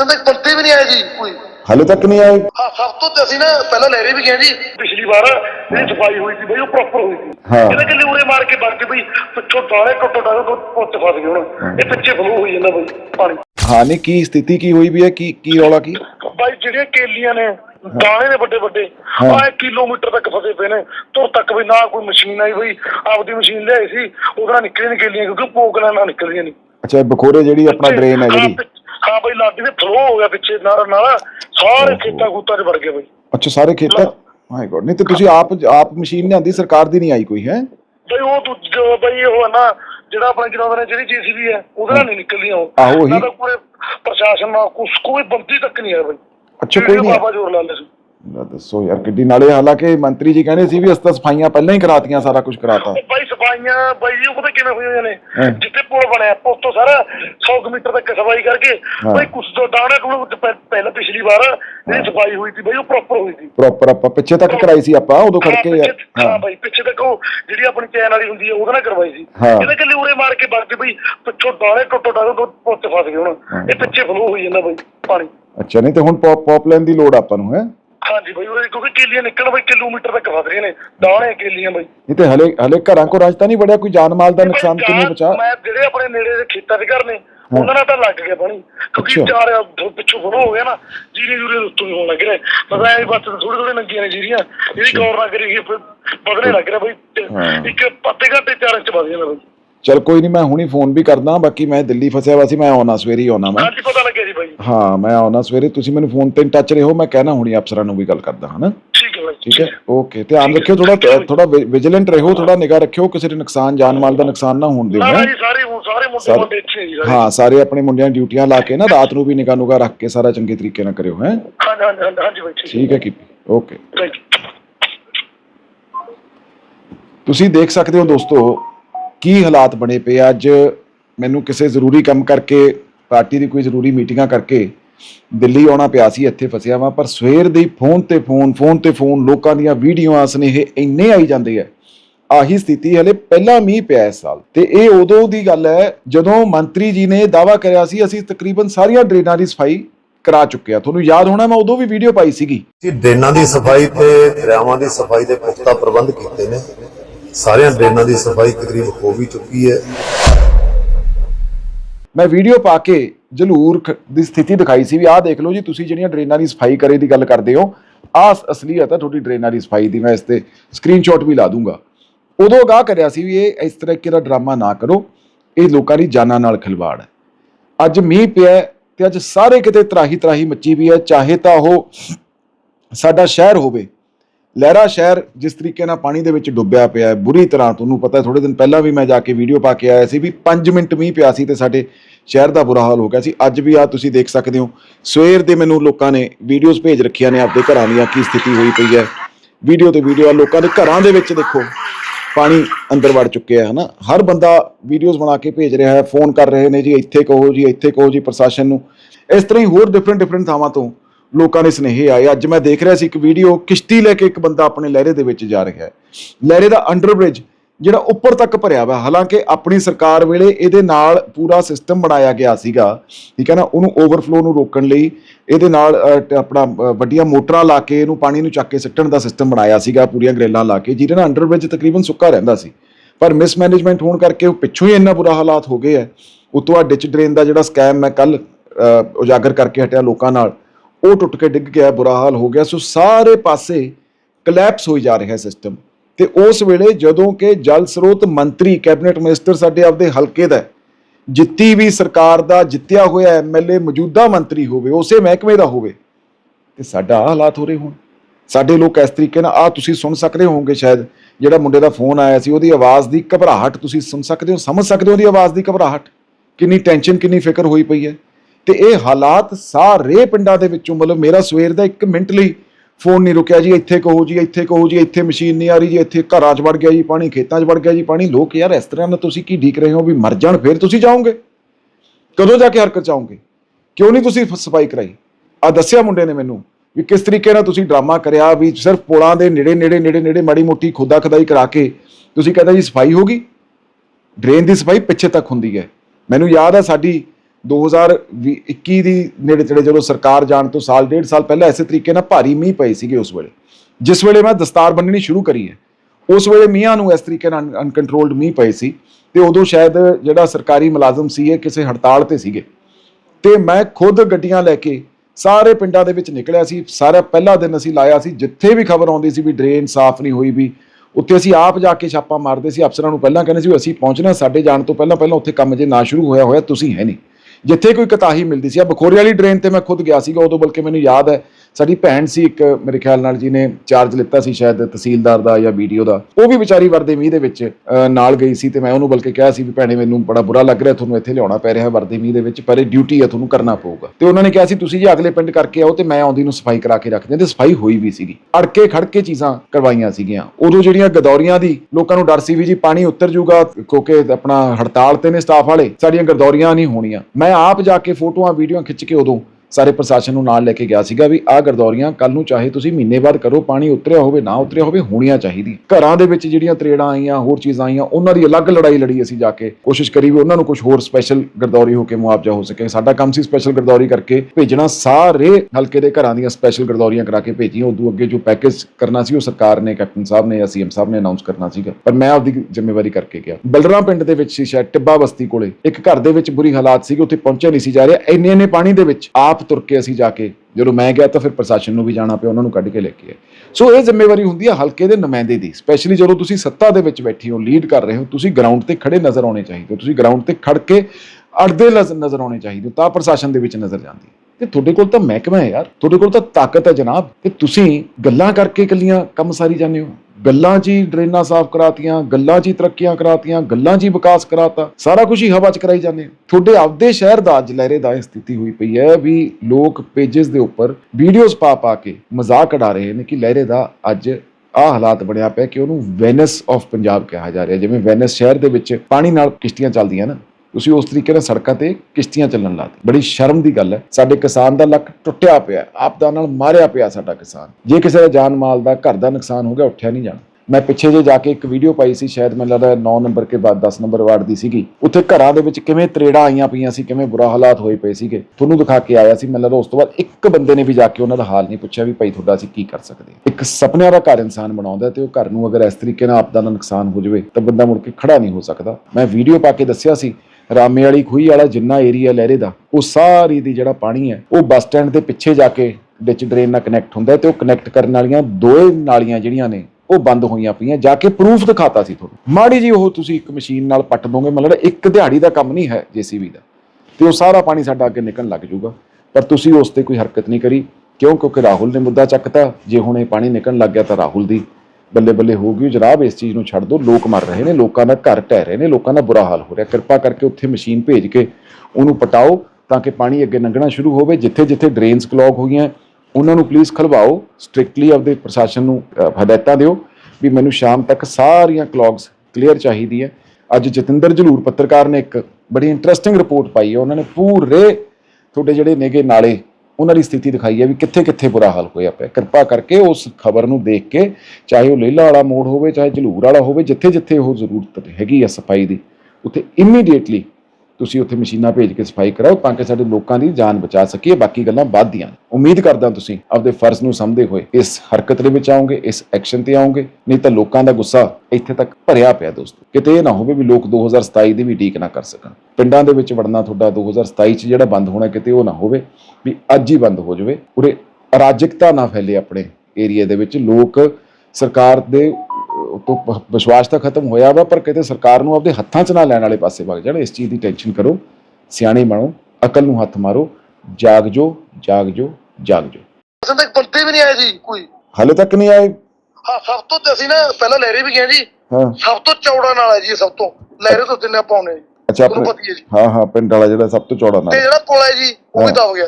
ਪ੍ਰਸ਼ਾਸਨ ਤੱਕ ਬੰਦੇ ਵੀ ਨਹੀਂ ਆਏ ਜੀ ਕੋਈ। ਹਾਲੇ ਤੱਕ ਨਹੀਂ ਆਏ ਹਾਂ ਸਭ ਤੋਂ ਤੇ ਅਸੀਂ ਨਾ ਪਹਿਲਾਂ ਲਹਿਰੇ ਵੀ ਗਏ ਜੀ। ਪਿਛਲੀ ਵਾਰ ਇਹ ਸਫ਼ਾਈ ਹੋਈ ਸੀ ਬਈ ਉਹ ਪ੍ਰੋਪਰ ਹੋਈ ਸੀ। ਹਾਂ। ਇਹਦੇ ਕੱਲੇ ਉਰੇ ਮਾਰ ਕੇ ਬੰਦ ਬਈ ਪਿੱਛੋਂ ਡਾਲੇ ਟੁੱਟ ਡਾਲੇ ਤੋਂ ਪੁੱਤ ਫਸ ਗਏ ਹੁਣ। ਇਹ ਪਿੱਛੇ ਫਲੋ ਹੋਈ ਜਾਂਦਾ ਬਈ ਪਾਣੀ। ਹਾਂ ਨਹੀਂ ਕੀ ਸਥਿਤੀ ਕੀ ਹੋਈ ਵੀ ਹੈ? ਕੀ ਕੀ ਰੌਲਾ ਕੀ? ਬਾਈ ਜਿਹੜੀਆਂ ਕੇਲੀਆਂ ਨੇ ਦਾਣੇ ਨੇ ਵੱਡੇ ਵੱਡੇ ਹਾਂ। ਆ ਕਿਲੋਮੀਟਰ ਤੱਕ ਫਸੇ ਪਏ ਨੇ। ਤੁਰ ਤੱਕ ਵੀ ਨਾ ਕੋਈ ਮਸ਼ੀਨ ਆਈ ਬਈ ਆਪਦੀ ਮਸ਼ੀਨ ਲਿਆਈ ਸੀ ਉਹਦੇ ਨਿਕਲੇ ਨਹੀਂ ਕੇਲੀਆਂ ਕਿਉਂਕਿ ਪੋਕਲਾਂ ਨਾਲ ਨਿਕਲਦੀਆਂ ਨਹੀਂ ਅੱਛਾ ਬਖੋਰੇ ਜਿਹੜੀ ਆਪਣਾ ਡਰੇਨ ਹੈ ਜਿਹੜੀ। ਹਾਂ ਬਈ ਲਾਡੀ ਦੇ ਫਲੋ ਹੋ ਗਿਆ ਪਿੱਛੇ ਨਾਲ ਨਾਲ ਸਾਰੇ ਖੇਤਾਂ ਖੂਤਾਂ 'ਚ ਵੜ ਗਏ ਬਈ। ਅੱਛਾ ਸਾਰੇ ਖੇਤਾਂ ਮਾਈ ਗੋਡ ਨਹੀਂ ਤੇ ਤੁਸੀਂ ਆਪ ਆਪ ਮਸ਼ੀਨ ਲਿਆਂਦੀ ਸਰਕਾਰ ਦੀ ਨਹੀਂ ਆਈ ਕੋਈ ਹੈ? ਬਈ ਉਹ ਦੂਜਾ ਬਈ ਉਹ ਨਾ ਜਿਹੜਾ ਆਪਣਾ ਜਨਾਬ ਨੇ ਜਿਹੜੀ ਜੀਸੀਬੀ ਹੈ ਉਹਦੇ ਨਾਲ ਨਹੀਂ ਨਿਕਲਦੀਆਂ ਉਹ। ਆਹੋ ਉਹੀ। ਨਾ ਤਾਂ ਕੋਈ ਪ੍ਰਸ਼ਾਸਨ ਨਾਲ ਕੁਛ ਕੋਈ ਬੰਦੀ ਤੱਕ ਨਹੀਂ ਆਇਆ ਬਈ। ਅੱਛਾ ਕੋਈ ਨਹੀਂ ਬਾਬਾ ਜੋਰ ਲਾ ਲਿਆ ਸੀ। ਦੱਸੋ ਯਾਰ ਕਿੱਡੀ ਨਾਲੇ ਹਾਲਾਂਕਿ ਮੰਤਰੀ ਜੀ ਕਹਿੰਦੇ ਸੀ ਵੀ ਅਸਤਾ ਸਫਾਈਆਂ ਪਹਿਲਾਂ ਹੀ ਕਰਾਤੀਆਂ ਸਾਰਾ ਕੁਝ ਕਰਾਤਾ। ਉਹ ਬਾਈ ਸਫਾਈਆਂ ਬਾਈ ਜੀ ਉਹ ਪਤਾ ਕਿਵੇਂ ਹੋਈਆਂ ਨੇ? ਹਾਂ। ਜਿੱਥੇ ਪੁਲ ਬਣਿਆ ਪੁਲ ਤੋਂ ਸਾਰਾ 100 ਮੀਟਰ ਤੱਕ ਸਫ਼ਾਈ ਕਰਕੇ ਹਾਂ। ਬਾਈ ਕੁਛ ਤੋਂ ਤੇ ਪਹਿ- ਪਹਿਲਾਂ ਪਿਛਲੀ ਵਾਰ ਜਿਹੜੀ ਸਫ਼ਾਈ ਹੋਈ ਸੀ ਬਾਈ ਉਹ ਪ੍ਰੋਪਰ ਹੋਈ ਸੀ। ਪ੍ਰੋਪਰ ਆਪਾਂ ਪਿੱਛੇ ਤੱਕ ਕਰਾਈ ਸੀ ਆਪਾਂ ਉਦੋਂ ਹਾਂ, ਖੜਕੇ ਯਾਰ ਹਾਂ ਬਾਈ ਪਿੱਛੇ ਤੱਕ ਉਹ ਜਿਹੜੀ ਆਪਣੀ ਚੈਨ ਵਾਲੀ ਹੁੰਦੀ ਹੈ ਉਹਦੇ ਨਾਲ ਕਰਵਾਈ ਸੀ। ਹਾਂ। ਇਹਦੇ ਕੱਲੇ ਉਰੇ ਮਾਰ ਕੇ ਬੰਦ ਬਈ ਪਿੱਛੋਂ ਡਾਲੇ ਟੁੱਟ ਡਾਲੇ ਤੋਂ ਪੁੱਤ ਫਸ ਗਏ ਹੁਣ। ਹਾਂ। ਇਹ ਪਿੱਛੇ ਫਲੋ ਹੋਈ ਜਾਂਦਾ ਬਾਈ ਪਾਣੀ। ਅੱਛਾ ਨਹੀਂ ਤੇ ਹੁਣ ਪੌਪ ਪੌਪ ਲੈਣ ਦੀ ਲੋੜ ਆਪਾਂ ਨੂੰ ਹੈ? ਹਾਂਜੀ ਬਾਈ ਉਰੇ ਕਿਉਂਕਿ ਕੇਲੀਆਂ ਨਿਕਲਣ ਬਾਈ ਕਿਲੋਮੀਟਰ ਤੱਕ ਫਸ ਰਹੀਆਂ ਨੇ। ਦਾਣੇ ਕੇਲੀਆਂ ਬਾਈ। ਨਹੀਂ ਤੇ ਹਲੇ ਹਲੇ ਘਰਾਂ ਕੋ ਰਾਜ ਤਾਂ ਨਹੀਂ ਬੜਿਆ ਕੋਈ ਜਾਨ ਮਾਲ ਦਾ ਨੁਕਸਾਨ ਕਿੰਨੀ ਚਾਰ- ਬਚਾ? ਮੈਂ ਜਿਹੜੇ ਆਪਣੇ ਨੇੜੇ ਦੇ ਖੇਤਾਂ ਦੇ ਘਰ ਨੇ ਉਹਨਾਂ ਨਾਲ ਤਾਂ ਲੱਗ ਗਿਆ ਪਾਣੀ ਕਿਉਂਕਿ। ਚਾਰ ਪਿੱਛੋਂ ਫਲੋ ਹੋ ਗਿਆ ਨਾ ਜੀਰੇ ਜੂਰੇ ਉੱਤੋਂ ਹੀ ਹੋਣ ਲੱਗ ਰਿਹਾ ਬਸ ਐ ਬਸ ਥੋੜੀ ਥੋੜੀ ਨੰਗੀਆਂ ਨੇ ਜੀਰੀਆਂ। ਇਹਦੀ ਗੌਰ ਨਾ ਕਰੀਏ ਫਿਰ ਵਧਣੇ ਲੱਗ ਰਿਹਾ ਬਾਈ। ਤੇ। ਇੱਕ ਪੱਤੇ ਘੰਟੇ ਚਾਰ ਇੰਚ ਵਧ ਜਾਂਦਾ ਬਾਈ। ਚਲ ਕੋਈ ਨਹੀਂ ਮੈਂ ਹੁਣੀ ਫੋਨ ਵੀ ਕਰਦਾ ਬਾਕੀ ਮੈਂ ਦਿੱਲੀ ਫਸਿਆ ਵਾ ਸੀ ਮੈਂ ਆਉਣਾ ਸਵੇਰੇ ਆਉਣਾ ਮੈਂ। ਹਾਂਜੀ ਹਾਂ ਮੈਂ ਆਉਣਾ ਸਵੇਰੇ। ਤੁਸੀਂ ਮੈਨੂੰ ਫੋਨ ਤੇ ਟੱਚ ਰਹੋ ਮੈਂ ਕਹਿਣਾ ਹੁਣੀ ਅਫਸਰਾਂ ਨੂੰ ਵੀ ਗੱਲ ਕਰਦਾ ਹਾਂ ਨਾ ਠੀਕ ਹੈ? ਠੀਕ ਹੈ। ਓਕੇ ਧਿਆਨ ਰੱਖਿਓ ਥੋੜਾ ਥੋੜਾ ਵਿਜੀਲੈਂਟ ਰਹੋ ਥੋੜਾ ਨਿਗਾਹ ਰੱਖਿਓ ਕਿਸੇ ਦੇ ਨੁਕਸਾਨ ਜਾਨ ਮਾਲ ਦਾ ਨੁਕਸਾਨ ਨਾ ਹੋਣ ਦਿਓ ਹੈਂ। ਜੀ ਸਾਰੇ ਸਾਰੇ ਮੁੰਡੇ ਮੁੰਡੇ ਇੱਥੇ ਹੀ ਹਾਂ ਸਾਰੇ ਆਪਣੇ ਮੁੰਡਿਆਂ ਡਿਊਟੀਆਂ ਲਾ ਕੇ ਨਾ ਰਾਤ ਨੂੰ ਵੀ ਨਿਗਾਹ ਨੁਗਾਹ ਰੱਖ ਕੇ ਸਾਰਾ ਚੰਗੇ ਤਰੀਕੇ ਨਾਲ ਕਰਿਓ ਹੈ? ਹਾਂਜੀ ਹਾਂਜੀ ਹਾਂਜੀ, ਹਾਂਜੀ ਬਾਈ ਠੀਕ ਹੈ। ਕੀਪੀ ਓਕੇ ਤੁਸੀਂ ਦੇਖ ਸਕਦੇ ਹੋ ਦੋਸਤੋ ਕੀ ਹਾਲਾਤ ਬਣੇ ਪਏ। ਅੱਜ। ਮੈਨੂੰ ਕਿਸੇ ਜ਼ਰੂਰੀ ਕੰਮ ਕਰਕੇ ਪਾਰਟੀ ਦੀ ਕੋਈ ਜ਼ਰੂਰੀ ਮੀਟਿੰਗਾਂ ਕਰਕੇ ਦਿੱਲੀ ਆਉਣਾ ਪਿਆ ਸੀ, ਇੱਥੇ ਫਸਿਆ ਵਾਂ, ਪਰ ਸਵੇਰ ਦੇ ਫੋਨ ਤੇ ਫੋਨ ਫੋਨ ਤੇ ਫੋਨ ਲੋਕਾਂ ਦੀਆਂ ਵੀਡੀਓਆਂ ਸੁਨੇਹੇ ਇੰਨੇ ਆਈ ਜਾਂਦੇ ਆ। ਆਹੀ ਸਥਿਤੀ ਹਲੇ ਪਹਿਲਾਂ ਮੀਂਹ ਪਿਆ ਇਸ ਸਾਲ। ਤੇ ਇਹ ਉਦੋਂ ਦੀ ਗੱਲ ਹੈ, ਜਦੋਂ ਮੰਤਰੀ ਜੀ ਨੇ ਦਾਵਾ ਕਰਿਆ ਸੀ, ਅਸੀਂ ਤਕਰੀਬਨ ਸਾਰੀਆਂ ਡਰੇਨਾਂ ਦੀ ਸਫ਼ਾਈ ਕਰਾ ਚੁੱਕਿਆ ਤੁਹਾਨੂੰ ਯਾਦ ਹੋਣਾ, ਮੈਂ ਉਦੋਂ ਵੀ ਵੀਡੀਓ ਪਾਈ ਸੀਗੀ। ਕਿ ਡਰੇਨਾਂ ਦੀ ਸਫ਼ਾਈ ਤੇ ਦਰਿਆਵਾਂ ਦੀ ਸਫ਼ਾਈ ਦੇ ਪੁਖਤਾ ਪ੍ਰਬੰਧ ਕੀਤੇ ਨੇ। ਸਾਰੀਆਂ ਡਰੇਨਾਂ ਦੀ ਸਫ਼ਾਈ ਤਕਰੀਬ ਹੋ ਵੀ ਚੁੱਕੀ ਹੈ। ਮੈਂ ਵੀਡੀਓ ਪਾ ਕੇ ਜਲੂਰ ਖ- ਦੀ ਸਥਿਤੀ ਦਿਖਾਈ ਸੀ ਵੀ ਆਹ ਦੇਖ ਲਓ ਜੀ, ਤੁਸੀਂ ਜਿਹੜੀਆਂ ਡਰੇਨਾਂ ਦੀ ਸਫ਼ਾਈ ਕਰੇ ਦੀ ਗੱਲ ਕਰਦੇ ਹੋ, ਆਹ ਅਸਲੀਅਤ ਹੈ ਤੁਹਾਡੀ ਡਰੇਨਾਂ ਦੀ ਸਫ਼ਾਈ ਦੀ, ਮੈਂ ਇਸ ਤੇ ਸਕਰੀਨਸ਼ਾਟ ਵੀ ਲਾ ਦੂੰਗਾ। ਉਦੋਂ ਅਗਾਹ ਕਰਿਆ ਸੀ ਵੀ ਇਹ ਇਸ ਤਰੀਕੇ ਦਾ ਡਰਾਮਾ ਨਾ ਕਰੋ, ਇਹ ਲੋਕਾਂ ਦੀ ਜਾਨਾਂ ਨਾਲ ਖਿਲਵਾੜ ਹੈ। ਅੱਜ ਮੀਂਹ ਪਿਆ ਹੈ ਤੇ ਅੱਜ ਸਾਰੇ ਕਿਤੇ ਤਰਾਹੀ ਤਰਾਹੀ ਮੱਚੀ ਵੀ ਹੈ, ਚਾਹੇ ਤਾਂ ਉਹ ਸਾਡਾ ਸ਼ਹਿਰ ਹੋਵੇ ਲਹਿਰਾ ਸ਼ਹਿਰ ਜਿਸ ਤਰੀਕੇ ਨਾਲ ਪਾਣੀ ਦੇ ਵਿੱਚ ਡੁੱਬਿਆ ਪਿਆ ਹੈ, ਬੁਰੀ ਤਰ੍ਹਾਂ ਤੁਹਾਨੂੰ ਪਤਾ ਥੋੜੇ ਦਿਨ ਪਹਿਲਾਂ ਵੀ ਮੈਂ ਜਾ ਕੇ ਵੀਡੀਓ ਪਾ ਕੇ ਆਇਆ ਸੀ ਵੀ 5 ਮਿੰਟ ਮੀਂਹ ਪਿਆ ਸੀ ਤੇ ਸਾਡੇ ਸ਼ਹਿਰ ਦਾ ਬੁਰਾ ਹਾਲ ਹੋ ਗਿਆ ਸੀ। ਅੱਜ ਵੀ ਆ ਤੁਸੀਂ ਦੇਖ ਸਕਦੇ ਹੋ, ਸਵੇਰ ਦੇ ਮੈਨੂੰ ਲੋਕਾਂ ਨੇ ਵੀਡੀਓਜ਼ ਭੇਜ ਰੱਖੀਆਂ ਨੇ ਆਪਦੇ ਘਰਾਂ ਦੀਆਂ ਕੀ ਸਥਿਤੀ ਹੋਈ ਪਈ ਹੈ। ਵੀਡੀਓ ਤੇ ਵੀਡੀਓ ਆ, ਲੋਕਾਂ ਦੇ ਘਰਾਂ ਦੇ ਵਿੱਚ ਦੇਖੋ, ਪਾਣੀ ਅੰਦਰ ਵੜ ਚੁੱਕਿਆ ਹੈ ਹਨਾ ਹਰ ਬੰਦਾ ਵੀਡੀਓਜ਼ ਬਣਾ ਕੇ ਭੇਜ ਰਿਹਾ ਹੈ ਫੋਨ ਕਰ ਰਹੇ ਨੇ ਜੀ, ਇੱਥੇ ਕਹੋ ਜੀ, ਇੱਥੇ ਕਹੋ ਜੀ ਪ੍ਰਸ਼ਾਸਨ ਨੂੰ। ਇਸ ਤਰ੍ਹਾਂ ਹੀ ਹੋਰ ਡਿਫਰੈਂਟ ਡਿਫਰੈਂਟ ਥਾਵਾਂ ਤੋਂ ਲੋਕਾਂ ਦੇ ਸੁਨੇਹੇ ਆਏ। ਅੱਜ ਮੈਂ ਦੇਖ ਰਿਹਾ ਸੀ ਇੱਕ ਵੀਡੀਓ, ਕਿਸ਼ਤੀ ਲੈ ਕੇ ਇੱਕ ਬੰਦਾ ਆਪਣੇ ਲਹਿਰੇ ਦੇ ਵਿੱਚ ਜਾ ਰਿਹਾ ਹੈ। ਲਹਿਰੇ ਦਾ ਅੰਡਰਬ੍ਰਿਜ ਜਿਹੜਾ ਉੱਪਰ ਤੱਕ ਭਰਿਆ ਵਾ, ਹਾਲਾਂਕਿ ਆਪਣੀ ਸਰਕਾਰ ਵੇਲੇ ਇਹਦੇ ਨਾਲ ਪੂਰਾ ਸਿਸਟਮ ਬਣਾਇਆ ਗਿਆ ਸੀਗਾ। ਠੀਕ ਹੈ ਨਾ? ਉਹਨੂੰ ਓਵਰਫਲੋ ਨੂੰ ਰੋਕਣ ਲਈ ਇਹਦੇ ਨਾਲ ਆਪਣਾ ਵੱਡੀਆਂ ਮੋਟਰਾਂ ਲਾ ਕੇ ਇਹਨੂੰ ਪਾਣੀ ਨੂੰ ਚੱਕ ਕੇ ਸਿੱਟਣ ਦਾ ਸਿਸਟਮ ਬਣਾਇਆ ਸੀਗਾ, ਪੂਰੀਆਂ ਗ੍ਰੇਲਾਂ ਲਾ ਕੇ, ਜਿਹਦੇ ਨਾਲ ਅੰਡਰਬ੍ਰਿਜ ਤਕਰੀਬਨ ਸੁੱਕਾ ਰਹਿੰਦਾ ਸੀ। ਪਰ ਮਿਸਮੈਨੇਜਮੈਂਟ ਹੋਣ ਕਰਕੇ ਉਹ ਪਿੱਛੋਂ ਹੀ ਇੰਨਾ ਬੁਰਾ ਹਾਲਾਤ ਹੋ ਗਏ ਹੈ। ਉਤੋਂ ਆ ਡਿਚ ਡਰੇਨ ਦਾ ਜਿਹੜਾ ਸਕੈਮ ਮੈਂ ਕੱਲ ਉਜਾਗਰ ਕਰਕੇ ਹਟਿਆ ਲੋਕਾਂ ਨਾਲ। ਉਹ ਟੁੱਟ ਕੇ ਡਿੱਗ ਗਿਆ, ਬੁਰਾ ਹਾਲ ਹੋ ਗਿਆ। ਸੋ ਸਾਰੇ ਪਾਸੇ ਕਲੈਪਸ ਹੋਈ ਜਾ ਰਿਹਾ ਸਿਸਟਮ ਤੇ ਉਸ ਵੇਲੇ ਜਦੋਂ ਕਿ ਜਲ ਸਰੋਤ ਮੰਤਰੀ ਕੈਬਨਿਟ ਮਿਨਿਸਟਰ ਸਾਡੇ ਆਪਦੇ ਹਲਕੇ ਦਾ ਜਿੱਤੀ ਵੀ ਸਰਕਾਰ ਦਾ, ਜਿੱਤਿਆ ਹੋਇਆ ਐਮਐਲਏ ਮੌਜੂਦਾ ਮੰਤਰੀ ਹੋਵੇ, ਉਸੇ ਮਹਿਕਮੇ ਦਾ ਹੋਵੇ, ਤੇ ਸਾਡਾ ਆਹ ਹਾਲਾਤ ਹੋ ਰਹੇ ਹੋਣ। ਸਾਡੇ ਲੋਕ ਇਸ ਤਰੀਕੇ ਨਾਲ ਆ ਤੁਸੀਂ ਸੁਣ ਸਕਦੇ ਹੋਵੋਗੇ ਸ਼ਾਇਦ, ਜਿਹੜਾ ਮੁੰਡੇ ਦਾ ਫੋਨ ਆਇਆ ਸੀ, ਉਹਦੀ ਆਵਾਜ਼ ਦੀ ਘਬਰਾਹਟ ਤੁਸੀਂ ਸੁਣ ਸਕਦੇ ਹੋ, ਸਮਝ ਸਕਦੇ ਹੋ ਉਹਦੀ ਆਵਾਜ਼ ਦੀ ਘਬਰਾਹਟ। ਕਿੰਨੀ ਟੈਨਸ਼ਨ ਕਿੰਨੀ ਫਿਕਰ ਹੋਈ ਪਈ ਹੈ। ਤੇ ਇਹ ਹਾਲਾਤ ਸਾਰੇ ਪਿੰਡਾਂ ਦੇ ਵਿੱਚੋਂ, ਮਤਲਬ ਮੇਰਾ ਸਵੇਰ ਦਾ 1 ਮਿੰਟ ਲਈ ਫੋਨ ਨਹੀਂ ਰੁਕਿਆ ਜੀ, ਇੱਥੇ ਕਹੋ ਜੀ, ਇੱਥੇ ਕਹੋ ਜੀ, ਇੱਥੇ ਮਸ਼ੀਨ ਨਹੀਂ ਆ ਰਹੀ ਜੀ, ਇੱਥੇ ਘਰਾਂ 'ਚ ਵੜ ਗਿਆ ਜੀ, ਪਾਣੀ ਖੇਤਾਂ 'ਚ ਵੜ ਗਿਆ ਜੀ, ਪਾਣੀ। ਲੋਕ ਯਾਰ ਇਸ ਤਰ੍ਹਾਂ ਨਾਲ ਤੁਸੀਂ ਕੀ ਢੀਕ ਰਹੇ ਹੋ ਵੀ ਮਰ ਜਾਣ, ਫਿਰ ਤੁਸੀਂ ਜਾਓਗੇ? ਕਦੋਂ ਜਾ ਕੇ ਹਰਕਤ ਚਾਹੋਗੇ ਕਿਉਂ ਨਹੀਂ ਤੁਸੀਂ ਸਫ਼ਾਈ ਕਰਾਈ? ਆ ਦੱਸਿਆ ਮੁੰਡੇ ਨੇ ਮੈਨੂੰ ਵੀ ਕਿਸ ਤਰੀਕੇ ਨਾਲ ਤੁਸੀਂ ਡਰਾਮਾ ਕਰਿਆ ਵੀ ਸਿਰਫ ਪੁਲਾਂ ਦੇ ਨੇੜੇ ਨੇੜੇ ਨੇੜੇ ਨੇੜੇ ਮਾੜੀ ਮੋਟੀ ਖੁਦਾ ਖਦਾਈ ਕਰਾ ਕੇ ਤੁਸੀਂ ਕਹਿੰਦਾ ਜੀ ਸਫ਼ਾਈ ਹੋ ਗਈ? ਡਰੇਨ ਦੀ ਸਫ਼ਾਈ ਪਿੱਛੇ ਤੱਕ ਹੁੰਦੀ ਹੈ। ਮੈਨੂੰ ਯਾਦ ਆ ਸਾਡੀ 2021 ਦੀ ਨੇੜੇ ਤੇੜੇ ਜਦੋਂ ਸਰਕਾਰ ਜਾਣ ਤੋਂ ਸਾਲ, ਡੇਢ ਸਾਲ ਪਹਿਲਾਂ ਐਸੇ ਤਰੀਕੇ ਨਾਲ ਭਾਰੀ ਮੀਂਹ ਪਏ ਸੀਗੇ ਉਸ ਵੇਲੇ। ਜਿਸ ਵੇਲੇ ਮੈਂ ਦਸਤਾਰ ਬੰਨਣੀ ਸ਼ੁਰੂ ਕਰੀ ਹੈ। ਉਸ ਵੇਲੇ ਮੀਂਹਾਂ ਨੂੰ ਇਸ ਤਰੀਕੇ ਨਾਲ ਅਨਕੰਟਰੋਲਡ ਮੀਂਹ ਪਏ ਸੀ ਤੇ ਉਦੋਂ ਸ਼ਾਇਦ ਜਿਹੜਾ ਸਰਕਾਰੀ ਮੁਲਾਜ਼ਮ ਸੀ ਇਹ ਕਿਸੇ ਹੜਤਾਲ ਤੇ ਸੀਗੇ। ਤੇ ਮੈਂ ਖੁਦ ਗੱਡੀਆਂ ਲੈ ਕੇ ਸਾਰੇ ਪਿੰਡਾਂ ਦੇ ਵਿੱਚ ਨਿਕਲਿਆ ਸੀ। ਸਾਰਾ ਪਹਿਲਾ ਦਿਨ ਅਸੀਂ ਲਾਇਆ ਸੀ। ਜਿੱਥੇ ਵੀ ਖਬਰ ਆਉਂਦੀ ਸੀ ਵੀ ਡਰੇਨ ਸਾਫ਼ ਨਹੀਂ ਹੋਈ ਵੀ, ਉੱਥੇ ਅਸੀਂ ਆਪ ਜਾ ਕੇ ਛਾਪਾ ਮਾਰਦੇ ਸੀ। ਅਫਸਰਾਂ ਨੂੰ ਪਹਿਲਾਂ ਕਹਿੰਦੇ ਸੀ ਅਸੀਂ ਪਹੁੰਚਣਾ, ਸਾਡੇ ਜਾਣ ਤੋਂ ਪਹਿਲਾਂ ਪਹਿਲਾਂ ਉੱਥੇ ਕੰਮ ਜੇ ਨਾ ਸ਼ੁਰੂ ਹੋਇਆ ਹੋਇਆ, ਤੁਸੀਂ ਹੈ ਨਹੀਂ। ਜਿੱਥੇ ਕੋਈ ਕਤਾਹੀ ਮਿਲਦੀ ਸੀ। ਆ ਬਖੋਰੇ ਵਾਲੀ ਡਰੇਨ ਤੇ ਮੈਂ ਖੁਦ ਗਿਆ ਸੀਗਾ, ਉਦੋਂ ਬਲਕਿ ਮੈਨੂੰ ਯਾਦ ਹੈ ਸਾਡੀ ਭੈਣ ਸੀ ਇੱਕ ਮੇਰੇ ਖਿਆਲ ਨਾਲ ਜਿਹਨੇ ਚਾਰਜ ਲਿੱਤਾ ਸੀ ਸ਼ਾਇਦ ਤਹਿਸੀਲਦਾਰ ਦਾ ਜਾਂ ਵੀਡੀਓ ਦਾ ਉਹ ਵੀ ਵਿਚਾਰੀ ਵਰਦੇ ਮੀਂਹ ਦੇ ਵਿੱਚ ਅਹ, ਨਾਲ ਗਈ ਸੀ ਤੇ ਮੈਂ ਉਹਨੂੰ ਬਲਕਿ ਕਿਹਾ ਸੀ ਵੀ ਭੈਣੇ ਮੈਨੂੰ ਬੜਾ ਬੁਰਾ ਲੱਗ ਰਿਹਾ ਤੁਹਾਨੂੰ ਇੱਥੇ ਲਿਆਉਣਾ ਪੈ ਰਿਹਾ ਵਰਦੇ ਮੀਂਹ ਦੇ ਵਿੱਚ ਪਰ ਇਹ ਡਿਊਟੀ ਹੈ ਤੁਹਾਨੂੰ ਕਰਨਾ ਪਊਗਾ। ਤੇ ਉਹਨਾਂ ਨੇ ਕਿਹਾ ਸੀ ਤੁਸੀਂ ਜੀ ਅਗਲੇ ਪਿੰਡ ਕਰਕੇ ਆਓ ਤੇ ਮੈਂ ਆਉਂਦੀ ਨੂੰ ਸਫ਼ਾਈ ਕਰਾ ਕੇ ਰੱਖਦੇ ਤੇ ਸਫ਼ਾਈ ਹੋਈ ਵੀ ਸੀਗੀ। ਅੜਕੇ ਖੜਕੇ ਚੀਜ਼ਾਂ ਕਰਵਾਈਆਂ ਸੀਗੀਆਂ। ਉਦੋਂ ਜਿਹੜੀਆਂ ਗਦੌਰੀਆਂ ਦੀ ਲੋਕਾਂ ਨੂੰ ਡਰ ਸੀ ਵੀ ਜੀ ਪਾਣੀ ਉੱਤਰ ਜਾਊਗਾ ਕਿਉਂਕਿ ਆਪਣਾ ਹੜਤਾਲ ਤੇ ਨੇ ਸਟਾਫ ਵਾਲੇ ਸਾਡੀਆਂ ਗਦੌਰੀਆਂ ਨਹੀਂ ਹੋਣੀਆਂ। ਮੈਂ ਆਪ ਜਾ ਕੇ ਫੋਟੋਆਂ ਵੀਡੀਓ ਖਿੱਚ ਕੇ ਉਦੋਂ ਸਾਰੇ ਪ੍ਰਸ਼ਾਸਨ ਨੂੰ ਨਾਲ ਲੈ ਕੇ ਗਿਆ ਸੀਗਾ ਵੀ ਆਹ ਗਰਦੌਰੀਆਂ ਕੱਲ ਨੂੰ ਚਾਹੇ ਤੁਸੀਂ ਮਹੀਨੇ ਬਾਅਦ ਕਰੋ, ਪਾਣੀ ਉਤਰਿਆ ਹੋਵੇ, ਨਾ ਉਤਰਿਆ ਹੋਵੇ, ਹੋਣੀਆਂ ਚਾਹੀਦੀਆਂ। ਘਰਾਂ ਦੇ ਵਿੱਚ ਜਿਹੜੀਆਂ ਤਰੇੜਾਂ ਆਈਆਂ, ਹੋਰ ਚੀਜ਼ਾਂ ਆਈਆਂ, ਉਹਨਾਂ ਦੀ ਅਲੱਗ ਲੜਾਈ ਲੜੀ ਅਸੀਂ ਜਾ ਕੇ ਕੋਸ਼ਿਸ਼ ਕਰੀ ਵੀ ਉਹਨਾਂ ਨੂੰ ਕੁਝ ਹੋਰ ਸਪੈਸ਼ਲ ਗਰਦੌਰੀ ਹੋ ਕੇ ਮੁਆਵਜ਼ਾ ਹੋ ਸਕੇ। ਸਾਡਾ ਕੰਮ ਸੀ ਸਪੈਸ਼ਲ ਗਰਦੌਰੀ ਕਰਕੇ ਭੇਜਣਾ। ਸਾਰੇ ਹਲਕੇ ਦੇ ਘਰਾਂ ਦੀਆਂ ਸਪੈਸ਼ਲ ਗਰਦੌਰੀਆਂ ਕਰਾ ਕੇ ਭੇਜੀਆਂ। ਉਦੋਂ ਅੱਗੇ ਜੋ ਪੈਕੇਜ ਕਰਨਾ ਸੀ, ਉਹ ਸਰਕਾਰ ਨੇ, ਕੈਪਟਨ ਸਾਹਿਬ ਨੇ ਜਾਂ ਸੀਐਮ ਸਾਹਿਬ ਨੇ ਅਨਾਉਂਸ ਕਰਨਾ ਸੀਗਾ। ਪਰ ਮੈਂ ਆਪਦੀ ਜ਼ਿੰਮੇਵਾਰੀ ਕਰਕੇ ਗਿਆ। ਬਲਰਾਂ ਪਿੰਡ ਦੇ ਵਿੱਚ ਸੀ ਸ਼ਾਇਦ ਟਿੱਬਾ ਬਸਤੀ ਕੋਲੇ। ਇੱਕ ਘਰ ਦੇ ਵਿੱਚ ਬੁਰੀ ਹਾਲਾਤ ਸੀਗੇ, ਉੱਥੇ ਪਹੁੰਚਿਆ ਨਹੀਂ ਸੀ ਜਾ ਰਿਹਾ। ਇੰਨੇ ਇੰਨੇ ਪਾਣੀ ਦੇ ਵਿੱਚ ਆਪ ਤੁਰ ਕੇ ਅਸੀਂ ਜਾ ਕੇ ਜਦੋਂ ਮੈਂ ਗਿਆ ਤਾਂ ਫਿਰ ਪ੍ਰਸ਼ਾਸਨ ਨੂੰ ਵੀ ਜਾਣਾ ਪਿਆ ਉਹਨਾਂ ਨੂੰ ਕੱਢ ਕੇ ਲੈ ਕੇ ਆਏ। ਸੋ ਇਹ ਜ਼ਿੰਮੇਵਾਰੀ ਹੁੰਦੀ ਹੈ ਹਲਕੇ ਦੇ ਨੁਮਾਇੰਦੇ ਦੀ ਸਪੈਸ਼ਲੀ ਜਦੋਂ ਤੁਸੀਂ ਸੱਤਾ ਦੇ ਵਿੱਚ ਬੈਠੇ ਹੋ ਲੀਡ ਕਰ ਰਹੇ ਹੋ ਤੁਸੀਂ ਗਰਾਊਂਡ ਤੇ ਖੜੇ ਨਜ਼ਰ ਆਉਣੇ ਚਾਹੀਦੇ ਹੋ ਤੁਸੀਂ ਗਰਾਊਂਡ ਤੇ ਖੜ ਕੇ ਅੜਦੇ ਨਜ਼ਰ ਆਉਣੇ ਚਾਹੀਦੇ ਹੋ, ਤਾਂ ਪ੍ਰਸ਼ਾਸਨ ਦੇ ਵਿੱਚ ਨਜ਼ਰ ਜਾਂਦੀ ਤੇ ਤੁਹਾਡੇ ਕੋਲ ਤਾਂ ਮਹਿਕਮਾ ਹੈ ਯਾਰ ਤੁਹਾਡੇ ਕੋਲ ਤਾਂ ਤਾਕਤ ਹੈ ਜਨਾਬ ਤੇ ਤੁਸੀਂ ਗੱਲਾਂ ਕਰਕੇ ਇਕੱਲੀਆਂ ਕੰਮ ਸਾਰੀ ਜਾਂਦੇ ਹੋ। ਗੱਲਾਂ 'ਚ ਹੀ ਡਰੇਨਾਂ ਸਾਫ਼ ਕਰਾਤੀਆਂ, ਗੱਲਾਂ 'ਚ ਹੀ ਤਰੱਕੀਆਂ ਕਰਾਤੀਆਂ, ਗੱਲਾਂ 'ਚ ਹੀ ਵਿਕਾਸ ਕਰਾਤਾ, ਸਾਰਾ ਕੁਝ ਹੀ ਹਵਾ 'ਚ ਕਰਾਈ ਜਾਂਦੇ ਤੁਹਾਡੇ ਆਪਦੇ ਸ਼ਹਿਰ ਦਾ ਅੱਜ ਲਹਿਰੇ ਦਾ ਇਹ ਸਥਿਤੀ ਹੋਈ ਪਈ ਹੈ ਵੀ ਲੋਕ ਪੇजेस ਦੇ ਉੱਪਰ ਵੀਡੀਓਜ਼ ਪਾ ਪਾ ਕੇ ਮਜ਼ਾਕ ਉਡਾ ਰਹੇ ਨੇ ਕਿ ਲਹਿਰੇ ਦਾ ਅੱਜ ਆਹ ਹਾਲਾਤ ਬਣਿਆ ਪਿਆ ਕਿ ਉਹਨੂੰ ਵੈਨਸ ਆਫ ਪੰਜਾਬ ਕਿਹਾ ਜਾ ਰਿਹਾ। ਜਿਵੇਂ ਵੈਨਸ ਸ਼ਹਿਰ ਦੇ ਵਿੱਚ ਪਾਣੀ ਨਾਲ ਕਿਸ਼ਤੀਆਂ ਚੱਲਦੀਆਂ ਨਾ। ਤੁਸੀਂ ਉਸ ਤਰੀਕੇ ਨਾਲ ਸੜਕਾਂ ਤੇ ਕਿਸ਼ਤੀਆਂ ਚੱਲਣ ਲਾਤੀ ਬੜੀ ਸ਼ਰਮ ਦੀ ਗੱਲ ਹੈ। ਸਾਡੇ ਕਿਸਾਨ ਦਾ ਲੱਕ ਟੁੱਟਿਆ ਪਿਆ। ਆਪਦਾ ਨਾਲ ਮਾਰਿਆ ਪਿਆ ਸਾਡਾ ਕਿਸਾਨ। ਜੇ ਕਿਸੇ ਦਾ ਜਾਨ ਮਾਲ ਦਾ ਘਰ ਦਾ ਨੁਕਸਾਨ ਹੋ ਗਿਆ, ਉੱਠਿਆ ਨਹੀਂ ਜਾਣਾ। ਮੈਂ ਪਿੱਛੇ ਜੇ ਜਾ ਕੇ ਇੱਕ ਵੀਡੀਓ ਪਾਈ ਸੀ, ਸ਼ਾਇਦ ਮੈਨੂੰ ਲੱਗਦਾ 9 ਨੰਬਰ ਕੇ ਬਾਅਦ 10 ਨੰਬਰ ਵਾਰਡ ਦੀ ਸੀਗੀ। ਉੱਥੇ ਘਰਾਂ ਦੇ ਵਿੱਚ ਕਿਵੇਂ ਤਰੇੜਾਂ ਆਈਆਂ ਪਈਆਂ ਸੀ, ਕਿਵੇਂ ਬੁਰਾ ਹਾਲਾਤ ਹੋਏ ਪਏ ਸੀਗੇ, ਤੁਹਾਨੂੰ ਦਿਖਾ ਕੇ ਆਇਆ ਸੀ। ਮੈਨੂੰ ਲੱਗਦਾ ਉਸ ਤੋਂ ਬਾਅਦ ਇੱਕ ਬੰਦੇ ਨੇ ਵੀ ਜਾ ਕੇ ਉਹਨਾਂ ਦਾ ਹਾਲ ਨਹੀਂ ਪੁੱਛਿਆ ਵੀ ਭਾਈ ਤੁਹਾਡਾ ਅਸੀਂ ਕੀ ਕਰ ਸਕਦੇ ਹਾਂ। ਇੱਕ ਸੁਪਨਿਆਂ ਦਾ ਘਰ ਇਨਸਾਨ ਬਣਾਉਂਦਾ ਤੇ ਉਹ ਘਰ ਨੂੰ ਅਗਰ ਇਸ ਤਰੀਕੇ ਨਾਲ ਆਪਦਾ ਦਾ ਨੁਕਸਾਨ ਹੋ ਜਾਵੇ, ਤਾਂ ਬੰਦਾ ਮੁੜ ਕੇ ਖੜਾ ਨਹੀਂ ਹੋ ਸਕਦਾ। ਮੈਂ ਵੀਡੀਓ ਪਾ ਕੇ ਦੱਸਿਆ ਸੀ ਰਾਮੇ ਵਾਲੀ ਖੂਹੀ ਵਾਲਾ ਜਿੰਨਾ ਏਰੀਆ ਲਹਿਰੇ ਦਾ, ਉਹ ਸਾਰੀ ਦੀ ਜਿਹੜਾ ਪਾਣੀ ਹੈ, ਉਹ ਬੱਸ ਸਟੈਂਡ ਦੇ ਪਿੱਛੇ ਜਾ ਕੇ ਵਿੱਚ ਡਰੇਨ ਨਾਲ ਕਨੈਕਟ ਹੁੰਦਾ ਹੈ ਤੇ ਉਹ ਕਨੈਕਟ ਕਰਨ ਵਾਲੀਆਂ ਦੋਏ ਨਾਲੀਆਂ ਜਿਹੜੀਆਂ ਨੇ, ਉਹ ਬੰਦ ਹੋਈਆਂ ਪਈਆਂ, ਜਾ ਕੇ ਪ੍ਰੂਫ ਦਿਖਾਤਾ ਸੀ ਤੁਹਾਨੂੰ। ਮਾੜੀ ਜੀ ਉਹ ਤੁਸੀਂ ਇੱਕ ਮਸ਼ੀਨ ਨਾਲ ਪੱਟ ਦੋਗੇ, ਮਤਲਬ ਇੱਕ ਦਿਹਾੜੀ ਦਾ ਕੰਮ ਨਹੀਂ ਹੈ ਜੀਸੀਬੀ ਦਾ, ਤੇ ਉਹ ਸਾਰਾ ਪਾਣੀ ਸਾਡਾ ਅੱਗੇ ਨਿਕਲਣ ਲੱਗ ਜਾਊਗਾ। ਪਰ ਤੁਸੀਂ ਉਸ ਤੇ ਕੋਈ ਹਰਕਤ ਨਹੀਂ ਕਰੀ, ਕਿਉਂ? ਕਿਉਂਕਿ ਰਾਹੁਲ ਨੇ ਮੁੱਦਾ ਚੱਕਤਾ, ਜੇ ਹੁਣ ਇਹ ਪਾਣੀ ਨਿਕਲਣ ਲੱਗ ਗਿਆ ਤਾਂ ਰਾਹੁਲ ਦੀ ਬੱਲੇ ਬੱਲੇ ਹੋ ਗਈ ਜਨਾਬ ਇਸ ਚੀਜ਼ ਨੂੰ ਛੱਡ ਦਿਓ ਲੋਕ ਮਰ ਰਹੇ ਨੇ, ਲੋਕਾਂ ਦਾ ਘਰ ਢਹਿ ਰਹੇ ਨੇ, ਲੋਕਾਂ ਦਾ ਬੁਰਾ ਹਾਲ ਹੋ ਰਿਹਾ। ਕਿਰਪਾ ਕਰਕੇ ਉੱਥੇ ਮਸ਼ੀਨ ਭੇਜ ਕੇ ਉਹਨੂੰ ਪਟਾਓ ਤਾਂ ਕਿ ਪਾਣੀ ਅੱਗੇ ਲੰਘਣਾ ਸ਼ੁਰੂ ਹੋਵੇ। ਜਿੱਥੇ ਜਿੱਥੇ ਡਰੇਨਸ ਕਲੌਗ ਹੋਈਆਂ ਉਹਨਾਂ ਨੂੰ ਪਲੀਜ਼ ਖਲਵਾਓ ਸਟ੍ਰਿਕਟਲੀ ਆਪਦੇ ਪ੍ਰਸ਼ਾਸਨ ਨੂੰ ਹਦਾਇਤਾਂ ਦਿਓ ਵੀ ਮੈਨੂੰ ਸ਼ਾਮ ਤੱਕ ਸਾਰੀਆਂ ਕਲੌਗਸ ਕਲੀਅਰ ਚਾਹੀਦੀ ਹੈ ਅੱਜ ਜਤਿੰਦਰ ਜਲੂਰ ਪੱਤਰਕਾਰ ਨੇ ਇੱਕ ਬੜੀ ਇੰਟਰਸਟਿੰਗ ਰਿਪੋਰਟ ਪਾਈ ਹੈ। ਉਹਨਾਂ ਨੇ ਪੂਰੇ ਤੁਹਾਡੇ ਜਿਹੜੇ ਨੇਗੇ ਨਾਲੇ ਉਹਨਾਂ ਦੀ ਸਥਿਤੀ ਦਿਖਾਈ ਹੈ ਵੀ ਕਿੱਥੇ ਕਿੱਥੇ ਬੁਰਾ ਹਾਲ ਹੋਇਆ ਪਿਆ। ਕਿਰਪਾ ਕਰਕੇ ਉਸ ਖਬਰ ਨੂੰ ਦੇਖ ਕੇ ਚਾਹੇ ਉਹ ਲੇਲਾ ਵਾਲਾ ਮੋੜ ਹੋਵੇ, ਚਾਹੇ ਜਲੂਰ ਵਾਲਾ ਹੋਵੇ, ਜਿੱਥੇ ਜਿੱਥੇ ਉਹ ਜ਼ਰੂਰਤ ਹੈਗੀ ਆ ਸਫ਼ਾਈ ਦੀ, ਉੱਥੇ ਇਮੀਡੀਏਟਲੀ ਤੁਸੀਂ ਉੱਥੇ ਮਸ਼ੀਨਾਂ ਭੇਜ ਕੇ ਸਫ਼ਾਈ ਕਰਾਓ ਤਾਂ ਕਿ ਸਾਡੇ ਲੋਕਾਂ ਦੀ ਜਾਨ ਬਚਾ ਸਕੀਏ। ਬਾਕੀ ਗੱਲਾਂ ਬਾਅਦ ਦੀਆਂ। ਉਮੀਦ ਕਰਦਾ ਤੁਸੀਂ ਆਪਦੇ ਫਰਜ਼ ਨੂੰ ਸਮਝਦੇ ਹੋਏ ਇਸ ਹਰਕਤ ਦੇ ਵਿੱਚ ਆਓਗੇ, ਇਸ ਐਕਸ਼ਨ ਤੇ ਆਓਗੇ, ਨਹੀਂ ਤਾਂ ਲੋਕਾਂ ਦਾ ਗੁੱਸਾ ਇੱਥੇ ਤੱਕ ਭਰਿਆ ਪਿਆ ਦੋਸਤੋ। ਕਿਤੇ ਇਹ ਨਾ ਹੋਵੇ ਵੀ ਲੋਕ 2027 ਦੀ ਵੀ ਢੀਕ ਨਾ ਕਰ ਸਕਣ। ਪਿੰਡਾਂ ਦੇ ਵਿੱਚ ਵੜਨਾ ਤੁਹਾਡਾ 2027 ਚ ਜਿਹੜਾ ਬੰਦ ਹੋਣਾ ਕਿਤੇ ਉਹ ਨਾ ਹੋਵੇ ਵੀ ਅੱਜ ਹੀ ਬੰਦ ਹੋ ਜਾਵੇ। ਉਰੇ ਅਰਾਜਕਤਾ ਨਾ ਫੈਲੇ ਆਪਣੇ ਏਰੀਆ ਦੇ ਵਿੱਚ। ਲੋਕ ਸਰਕਾਰ ਦੇ ਤੋਂ ਵਿਸ਼ਵਾਸ ਤਾਂ ਖਤਮ ਹੋਇਆ ਵਾ ਪਰ ਕਿਤੇ ਸਰਕਾਰ ਨੂੰ ਆਪਦੇ ਹੱਥਾਂ 'ਚ ਨਾ ਲੈਣ ਵਾਲੇ ਪਾਸੇ ਵਗ ਜਾਣ ਇਸ ਚੀਜ਼ ਦੀ ਟੈਨਸ਼ਨ ਕਰੋ ਸਿਆਣੇ ਬਣੋ ਅਕਲ ਨੂੰ ਹੱਥ ਮਾਰੋ ਜਾਗ ਜੋ ਜਾਗ ਜੋ ਜਾਗ ਜੋ ਅਸਾਂ ਤੱਕ ਬੰਦੇ ਵੀ ਨਹੀਂ ਆਏ ਜੀ ਕੋਈ। ਹਾਲੇ ਤੱਕ ਨਹੀਂ ਆਏ? ਹਾਂ ਸਭ ਤੋਂ ਤੇ ਅਸੀਂ ਨਾ ਪਹਿਲਾਂ ਲਹਿਰੇ ਵੀ ਗਏ ਜੀ। ਹਾਂ। ਸਭ ਤੋਂ ਚੌੜਾ ਨਾਲ ਹੈ ਜੀ ਸਭ ਤੋਂ। ਲਹਿਰੇ ਤੋਂ ਆਉਣੇ ਜੀ। ਅੱਛਾ ਹੀ ਹੈ ਜੀ। ਹਾਂ ਹਾਂ ਪਿੰਡ ਵਾਲਾ ਜਿਹੜਾ ਸਭ ਤੋਂ ਚੌੜਾ ਤੇ ਨਾਲ ਜਿਹੜਾ ਪੁਲ ਹੈ ਜੀ ਉਹ ਵੀ। ਦਬ ਗਿਆ।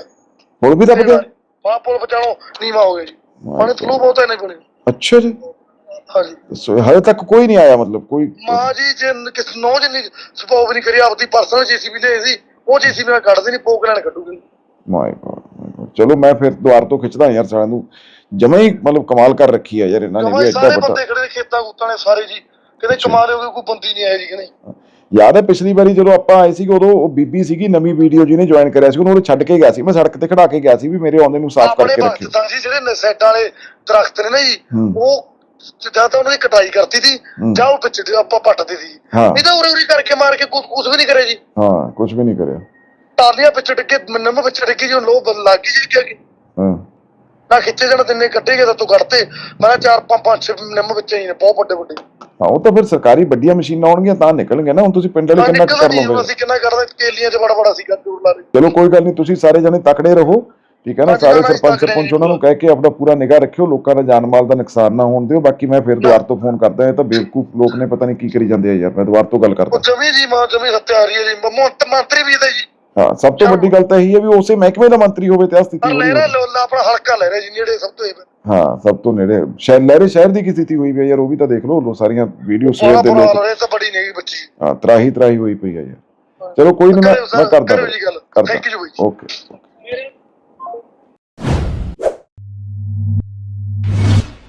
ਹੁਣ ਵੀ ਦੱਬ ਗਿਆ? ਹਾਂ। ਪੁਲ ਬਚਾਣੋ ਨੀਵਾ ਹੋ ਗਿਆ ਜੀ। ਪਾਣੀ ਥਲੂ ਬਹੁਤ ਹੈ ਨਹੀਂ ਕੋਲੇ। ਅੱਛਾ ਜੀ। ਹਾਂਜੀ। ਸੋ ਹਾਲੇ ਤੱਕ ਕੋਈ ਨਹੀਂ ਆਇਆ ਮਤਲਬ ਕੋਈ ਮਾਂ ਜੀ ਜੇ ਕਿਸ ਨੋ ਜਿੰਨੀ ਸਪੋਵ ਨਹੀਂ ਕਰੀ ਆਪਦੀ ਪਰਸਨਲ ਜੀਸੀਬੀ ਲਈ ਸੀ ਉਹ ਜੀਸੀਬੀ ਨਾਲ ਕੱਢਦੇ ਨਹੀਂ ਪੋਕ ਲੈਣ ਕੱਢੂਗੇ ਮਾਈ ਗॉड ਚਲੋ ਮੈਂ ਫਿਰ ਦੁਆਰ ਤੋਂ ਖਿੱਚਦਾ ਯਾਰ ਸਾਰਿਆਂ ਨੂੰ। ਜਮਾ ਹੀ ਮਤਲਬ ਕਮਾਲ ਕਰ ਰੱਖੀ ਹੈ ਯਾਰ ਇਹਨਾਂ ਨੇ ਵੀ ਐਡਾ ਸਾਰੇ ਵੱਡਾ। ਬੰਦੇ ਖੜੇ ਨੇ ਖੇਤਾਂ ਕੁੱਤਾਂ ਨੇ ਸਾਰੇ ਜੀ। ਕਿਤੇ ਕਮਾ ਲਿਓਗੇ ਕੋਈ ਬੰਦੀ ਨਹੀਂ ਆਇਆ ਜੀ ਕਿ ਨਹੀਂ ਯਾਦ ਹੈ ਪਿਛਲੀ ਵਾਰੀ ਜਦੋਂ ਆਪਾਂ ਆਏ ਸੀਗੇ ਉਦੋਂ ਉਹ ਬੀਬੀ ਸੀਗੀ ਨਵੀਂ ਵੀਡੀਓ ਜਿਹਨੇ ਜੁਆਇਨ ਕਰਿਆ ਸੀ ਉਹਨੂੰ ਉਹ ਛੱਡ ਕੇ ਗਿਆ ਸੀ। ਮੈਂ ਸੜਕ ਤੇ ਖੜਾ ਕੇ ਗਿਆ ਸੀ ਵੀ ਮੇਰੇ ਆਉਂਦੇ ਨੂੰ ਸਾਫ਼ ਕਰਕੇ ਰੱਖਿਓ ਪਾਕਿਸਤਾਨ ਜਿਹੜੇ ਸੈੱਟ ਵਾਲੇ ਦਰਖਤ ਨੇ ਨਾ ਜੀ ਹੂੰ। ਉਹ ਜਾਂ ਤਾਂ ਉਹਨਾਂ ਦੀ ਕਟਾਈ ਕਰਤੀ ਸੀ। ਜਾਂ ਉਹ ਵਿੱਚ ਆਪਾਂ ਪੱਟਦੇ ਸੀ। ਨਹੀਂ ਤਾਂ ਉਰੇ ਉਰੀ ਕਰਕੇ ਮਾਰ ਕੇ ਕੁਝ ਵੀ ਨਹੀਂ ਕਰਿਆ ਜੀ। ਹਾਂ ਕੁਝ ਵੀ ਨਹੀਂ ਕਰਿਆ। ਟਾਲੀਆਂ ਵਿੱਚ ਡਿੱਗੇ ਨੰਮ ਵਿੱਚ ਡਿੱਗੀ ਜੋ ਲੋ ਲੱਗ ਗਈ ਜੀ ਕਿ। ਹਾਂ। ਨਾ ਖਿੱਚੇ ਜਾਣ ਤਿੰਨੇ ਕੱਢੇਗੇ ਤਾਂ ਤੂੰ ਕੱਢਤੇ। ਮੈਂ ਚਾਰ ਪੰਜ ਪੰਜ ਛੇ ਨਿੰਮ ਵਿੱਚ ਹੀ ਨੇ ਬਹੁਤ ਵੱਡੇ ਵੱਡੇ। ਹਾਂ ਉਹ ਤਾਂ ਫਿਰ ਸਰਕਾਰੀ ਵੱਡੀਆਂ ਮਸ਼ੀਨਾਂ ਆਉਣਗੀਆਂ ਤਾਂ ਨਿਕਲਣਗੇ ਨਾ। ਹੁਣ ਤੁਸੀਂ ਪਿੰਡ ਵਾਲੇ ਕਿੰਨਾ ਕਰ ਲਓਗੇ? ਅਸੀਂ ਕਿੰਨਾ ਕਰਦੇ ਕੇਲੀਆਂ 'ਚ ਬੜਾ ਬੜਾ ਸੀਗਾ ਦੂਰ ਲਾ ਰਹੇ। ਚਲੋ ਕੋਈ ਗੱਲ ਨਹੀਂ ਤੁਸੀਂ ਸਾਰੇ ਜਣੇ ਤਕੜੇ ਰਹੋ। ਠੀਕ ਹੈ ਨਾ ਸਾਰੇ ਸਰਪੰਚ ਸਰਪੰਚ ਉਹਨਾਂ ਨੂੰ ਕਹਿ ਕੇ ਆਪਣਾ ਪੂਰਾ ਨਿਗਾਹ ਰੱਖਿਓ ਲੋਕਾਂ ਦਾ ਜਾਨ ਮਾਲ ਦਾ ਨੁਕਸਾਨ ਨਾ ਹੋਣ ਦਿਓ ਬਾਕੀ ਮੈਂ ਫਿਰ ਦੁਬਾਰ ਤੋਂ ਫੋਨ ਕਰਦਾ ਇਹ ਤਾਂ ਬੇਵਕੂਫ ਲੋਕ ਨੇ ਪਤਾ ਨਹੀਂ ਕੀ ਕਰੀ ਜਾਂਦੇ ਆ ਯਾਰ ਮੈਂ ਦੁਬਾਰ ਤੋਂ ਗੱਲ ਉਹ ਕਰਦਾ ਜਮੀ ਜੀ ਮਾਂ ਜਮੀ ਹੱਤਿਆਰੀ ਹੈ ਜੀ ਮੰਤ- ਮੰਤਰੀ ਵੀ ਇਹਦਾ ਜੀ। ਹਾਂ ਸਭ ਤੋਂ ਵੱਡੀ ਗੱਲ ਤਾਂ ਇਹੀ ਹੈ ਵੀ ਉਸੇ ਮਹਿਕਮੇ ਦਾ ਮੰਤਰੀ ਹੋਵੇ ਤੇ ਆ ਸਥਿਤੀ ਹੋਈ ਹੋਵੇ। ਲੋਲਾ ਆਪਣਾ ਹਲਕਾ ਲੈ ਰਿਹਾ ਜੀ ਨੇੜੇ ਸਭ ਤੋਂ ਇਹ। ਹਾਂ ਸਭ ਤੋਂ ਨੇੜੇ। ਸ਼ਹਿਰ ਲਹਿਰੇ ਸ਼ਹਿਰ ਦੀ ਕੀ ਸਥਿਤੀ ਹੋਈ ਹੈ ਯਾਰ ਉਹ ਵੀ ਤਾਂ ਦੇਖ ਲਓ ਲੋ ਸਾਰੀਆਂ ਵੀਡੀਓ ਸ਼ੇਅਰ ਦੇ ਲੋਕ। ਹੋ ਤਾਂ ਬੜੀ ਨਹੀਂ ਬੱਚੀ ਹਾਂ। ਤਰਾਹੀ ਤਰਾਹੀ ਹੋਈ ਪਈ ਹੈ ਯਾਰ। ਚਲੋ ਕੋਈ ਨਹੀਂ ਮੈਂ ਕਰਦਾ। ਕਰਦਾ। You ਜੀ ਬਾਈ ਜੀ। ਓਕੇ